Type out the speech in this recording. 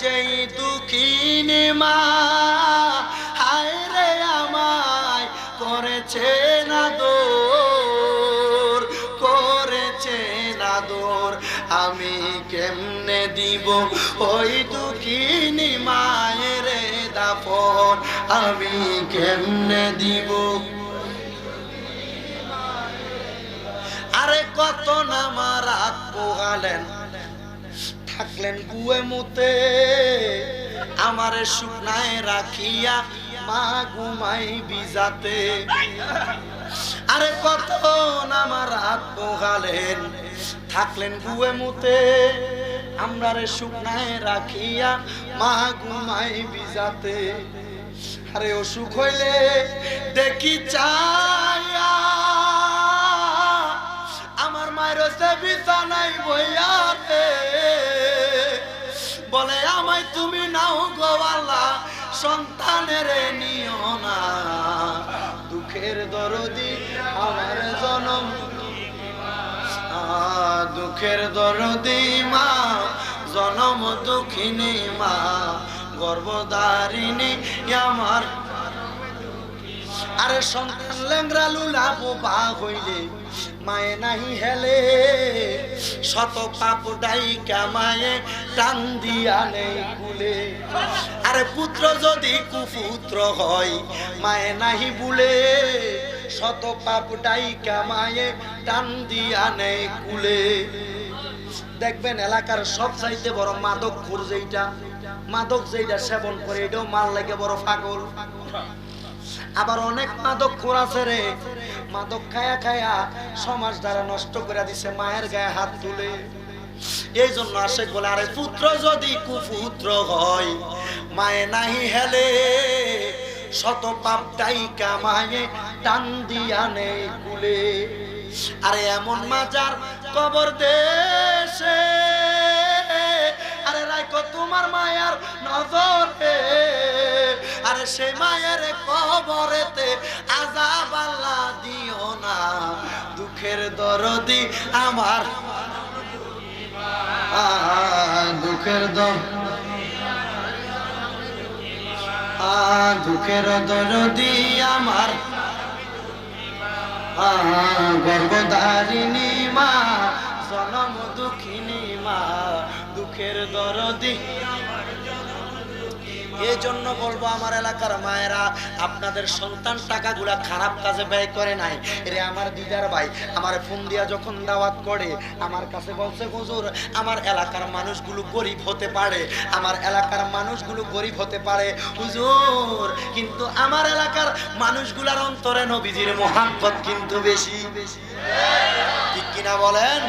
যেই দুঃখিনী মা, হায় রে আমায়, করেছে না দোর, করেছে না দোর। আমি কেমনে দিব ওই দুঃখিনী মায়ের দাফন? আমি কেমনে দিব? আরে কত নামা রাত পোহালেন। থাকলেন কুয়ে মুতে আমারে শুকনায় রাখিয়া মা ঘুমাই বিজাতে আরে কত নামা রাত পোহালেন থাকলেন কুয়ে মুতে আমরারে শুকনায় রাখিয়া মা ঘুমাই বিজাতে আরে অসুখ হইলে দেখি চায়া আমার সে বিছানাই বইয়াতে বলে, আমায় তুমি নাও গোয়ালা সন্তানের নিও না। দুঃখের দরদি আমার জনম। দুঃখের দরদি মা, জনম দুঃখিনী মা আমার আরে সন্তান লেংরা লুলা বোবা হইলে, মায়ে নাহি হেলে। শত পাপ ডাইকা মায়ে টান দিয়া নেই কুলে। আরে পুত্র যদি কুপুত্র হয়, মায়ে নাহি বুলে। শত পাপ ডাইকা মায়ে টান দিয়া নেই কুলে। দেখবেন এলাকার সব চাইতে বড় মাদক খুর যেইটা, মাদক যেইটা সেবন করে, এটাও মাল লাগে বড় পাগল। আবার অনেক মাদক খোর আছে রে। মাদক খায়া খায়া সমাজ দ্বারা নষ্ট করে দিছে, মায়ের গায়ে হাত তুলে। এই জন্য আসে বলে, আরে পুত্র যদি কুপুত্র হয়, মায়ে নাহি হেলে। শত পাপ ডাইকা মায়ে টান দিয়া নেই কুলে। আরে এমন মাজার কবর দেশে সে মায়ের কবরেতে আজাব আল্লাহ দিও না। দুঃখের দরদি আমার। দুঃখের দর দুঃখের দরদি আমার। গর্ভধারিণী মা, জনম দুঃখিনী মা, দুঃখের দরদি এই জন্য বলব আমার এলাকার মায়েরা, আপনাদের সন্তান টাকাগুলা খারাপ কাজে ব্যয় করে নাই। রে আমার দিদার ভাই, আমার ফোন দিয়া যখন দাওয়াত করে, আমার কাছে বলছে, হুজুর, আমার এলাকার মানুষগুলো গরিব হতে পারে, আমার এলাকার মানুষগুলো গরিব হতে পারে। হুজুর, কিন্তু আমার এলাকার মানুষগুলার অন্তরে নবীজির মোহাম্মত কিন্তু বেশি বেশি। ঠিক কিনা বলেন?